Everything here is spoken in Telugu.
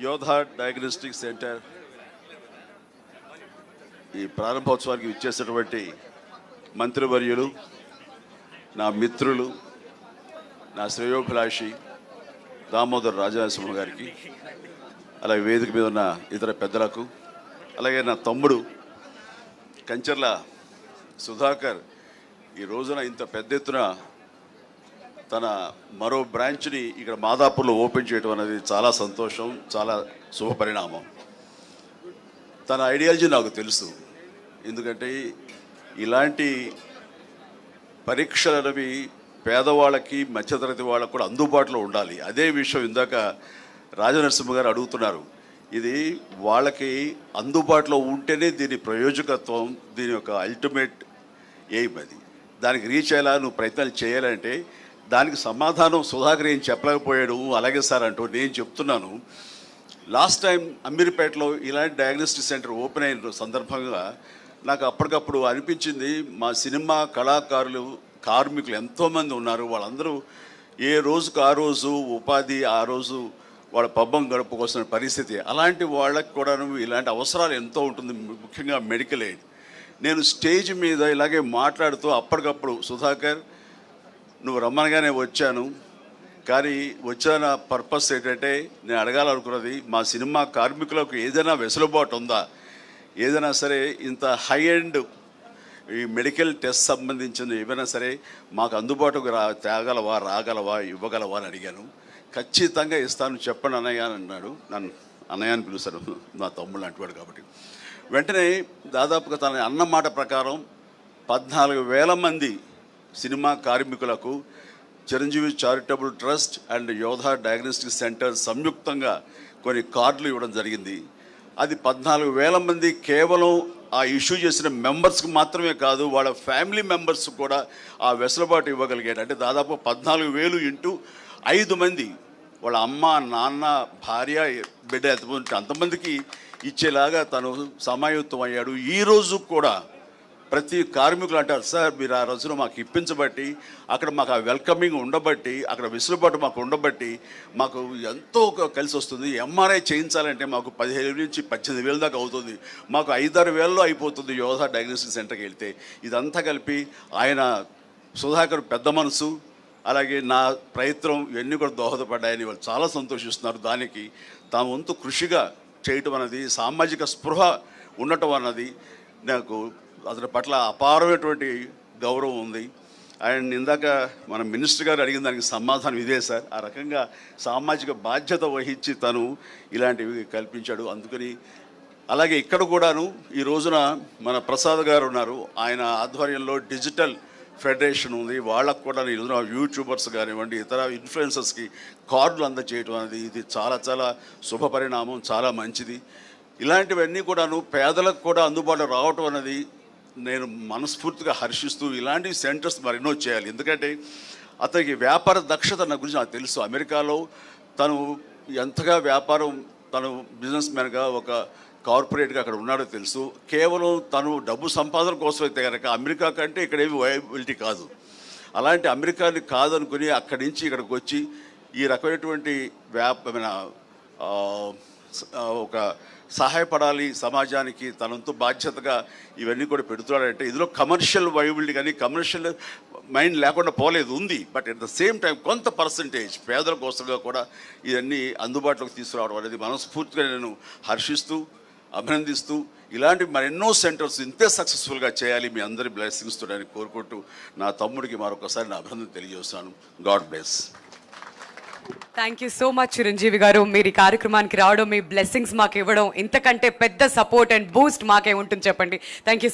యోధా డయాగ్నోస్టిక్ సెంటర్ ఈ ప్రారంభోత్సవానికి ఇచ్చేసినటువంటి మంత్రివర్యులు నా మిత్రులు నా శ్రేయోభిలాషి దామోదర్ రాజనరసింహ గారికి అలాగే వేదిక మీద ఉన్న ఇతర పెద్దలకు అలాగే నా తమ్ముడు కంచర్ల సుధాకర్ ఈ రోజున ఇంత పెద్ద ఎత్తున తన మరో బ్రాంచ్ని ఇక్కడ మాదాపూర్లో ఓపెన్ చేయడం అనేది చాలా సంతోషం చాలా శుభపరిణామం. తన ఐడియాలజీ నాకు తెలుసు. ఎందుకంటే ఇలాంటి పరీక్షలు అనేవి పేదవాళ్ళకి మధ్యతరగతి వాళ్ళకు కూడా అందుబాటులో ఉండాలి. అదే విషయం ఇందాక రాజనరసింహ గారు అడుగుతున్నారు. ఇది వాళ్ళకి అందుబాటులో ఉంటేనే దీని ప్రయోజకత్వం దీని యొక్క అల్టిమేట్ ఎయిమ్ అది. దానికి రీచ్ అయ్యేలా నువ్వు ప్రయత్నాలు చేయాలంటే దానికి సమాధానం సుధాకర్ ఏం చెప్పలేకపోయాడు అలాగే సార్ అంటూ నేను చెప్తున్నాను. లాస్ట్ టైం అమీర్పేటలో ఇలాంటి డయాగ్నోస్టిక్ సెంటర్ ఓపెన్ అయిన సందర్భంగా నాకు అప్పటికప్పుడు అనిపించింది మా సినిమా కళాకారులు కార్మికులు ఎంతోమంది ఉన్నారు వాళ్ళందరూ ఏ రోజుకు ఆ రోజు ఉపాధి ఆ రోజు వాళ్ళ పబ్బం గడుపుకోవాల్సిన పరిస్థితి. అలాంటి వాళ్ళకి కూడా ఇలాంటి అవసరాలు ఎంతో ఉంటుంది ముఖ్యంగా మెడికల్ ఎయిడ్. నేను స్టేజ్ మీద ఇలాగే మాట్లాడుతూ అప్పటికప్పుడు సుధాకర్ నువ్వు రమ్మనగానే వచ్చాను. కానీ వచ్చిన పర్పస్ ఏంటంటే నేను అడగాలనుకున్నది మా సినిమా కార్మికులకు ఏదైనా వెసులుబాటు ఉందా? ఏదైనా సరే ఇంత హై ఎండ్ ఈ మెడికల్ టెస్ట్ సంబంధించిన ఏమైనా సరే మాకు అందుబాటుకు రా తేగలవా రాగలవా ఇవ్వగలవా అని అడిగాను. ఖచ్చితంగా ఇస్తాను చెప్పండి అన్నయ్య అని అన్నాడు. నన్ను అన్నయ్య అని పిలుస్తాను నా తమ్ముడు అంటువాడు కాబట్టి. వెంటనే దాదాపుగా తన అన్న మాట ప్రకారం పద్నాలుగు వేల మంది సినిమా కార్మికులకు Chiranjeevi charitable trust and Yodha diagnostic centre సంయుక్తంగా కొన్ని కార్డులు ఇవ్వడం జరిగింది. అది పద్నాలుగు వేల మంది కేవలం ఆ ఇష్యూ చేసిన మెంబర్స్కి మాత్రమే కాదు వాళ్ళ ఫ్యామిలీ మెంబర్స్ కూడా ఆ వెసులుబాటు ఇవ్వగలిగాడు అంటే దాదాపు పద్నాలుగు వేలు ఇంటూ ఐదు మంది వాళ్ళ అమ్మ నాన్న భార్య బిడ్డ ఎంతమంది అంతమందికి ఇచ్చేలాగా తను సమాయుత్తం అయ్యాడు. ఈరోజు కూడా ప్రతి కార్మికులు అంటారు సార్ మీరు ఆ రోజున మాకు ఇప్పించబట్టి అక్కడ మాకు ఆ వెల్కమింగ్ ఉండబట్టి అక్కడ వెసులుబాటు మాకు ఉండబట్టి మాకు ఎంతో కలిసి వస్తుంది. ఎంఆర్ఐ చేయించాలంటే మాకు పదిహేను నుంచి పద్దెనిమిది వేల దాకా అవుతుంది. మాకు ఐదారు వేలలో అయిపోతుంది యోధ డయాగ్నోస్టిక్ సెంటర్కి వెళ్తే. ఇదంతా కలిపి ఆయన సుధాకర్ పెద్ద మనసు అలాగే నా ప్రయత్నం ఇవన్నీ కూడా దోహదపడ్డాయని వాళ్ళు చాలా సంతోషిస్తున్నారు. దానికి తాము వంతు కృషిగా చేయటం అన్నది సామాజిక స్పృహ ఉండటం అన్నది నాకు అతని పట్ల అపారమైనటువంటి గౌరవం ఉంది. అండ్ ఇందాక మన మినిస్టర్ గారు అడిగిన దానికి సమాధానం ఇదే సార్. ఆ రకంగా సామాజిక బాధ్యత వహించి తను ఇలాంటివి కల్పించాడు. అందుకని అలాగే ఇక్కడ కూడాను ఈ రోజున మన ప్రసాద్ గారు ఉన్నారు. ఆయన ఆధ్వర్యంలో డిజిటల్ ఫెడరేషన్ ఉంది. వాళ్ళకు కూడా ఈ రోజున యూట్యూబర్స్ కానివ్వండి ఇతర ఇన్ఫ్లుయెన్సర్స్కి కార్డులు అందజేయడం అనేది ఇది చాలా చాలా శుభ పరిణామం చాలా మంచిది. ఇలాంటివన్నీ కూడాను పేదలకు కూడా అందుబాటులో రావటం అనేది నేను మనస్ఫూర్తిగా హర్షిస్తూ ఇలాంటి సెంటర్స్ మరెన్నో చేయాలి. ఎందుకంటే అతనికి వ్యాపార దక్షత నా గురించి నాకు తెలుసు. అమెరికాలో తను ఎంతగా వ్యాపారం తను బిజినెస్ మ్యాన్గా ఒక కార్పొరేట్గా అక్కడ ఉన్నాడో తెలుసు. కేవలం తను డబ్బు సంపాదన కోసం అయితే కనుక అమెరికా కంటే ఇక్కడ ఏమి వయబిలిటీ కాదు. అలాంటి అమెరికాని కాదనుకుని అక్కడి నుంచి ఇక్కడికి వచ్చి ఈ రకమైనటువంటి వ్యాప ఒక సహాయపడాలి సమాజానికి తనంతో బాధ్యతగా ఇవన్నీ కూడా పెడుతున్నాడంటే ఇందులో కమర్షియల్ వైబిలిటీ కానీ కమర్షియల్ మైండ్ లేకుండా పోలేదు ఉంది. But at the same time కొంత పర్సంటేజ్ పేదల కోసంగా కూడా ఇవన్నీ అందుబాటులోకి తీసుకురావడం అనేది మనస్ఫూర్తిగా నేను హర్షిస్తూ అభినందిస్తూ ఇలాంటి మరెన్నో సెంటర్స్ ఇంతే సక్సెస్ఫుల్గా చేయాలి. మీ అందరి బ్లెస్సింగ్స్ తోడని కోరుకుంటూ నా తమ్ముడికి మరొకసారి నా అభినందన తెలియజేస్తాను God bless thank you so much Chiranjeevi గారు. మీరు ఈ కార్యక్రమానికి రావడం మీ బ్లెస్సింగ్స్ మాకు ఇవ్వడం ఇంతకంటే పెద్ద సపోర్ట్ అండ్ బూస్ట్ మాకే ఉంటుంది చెప్పండి. Thank you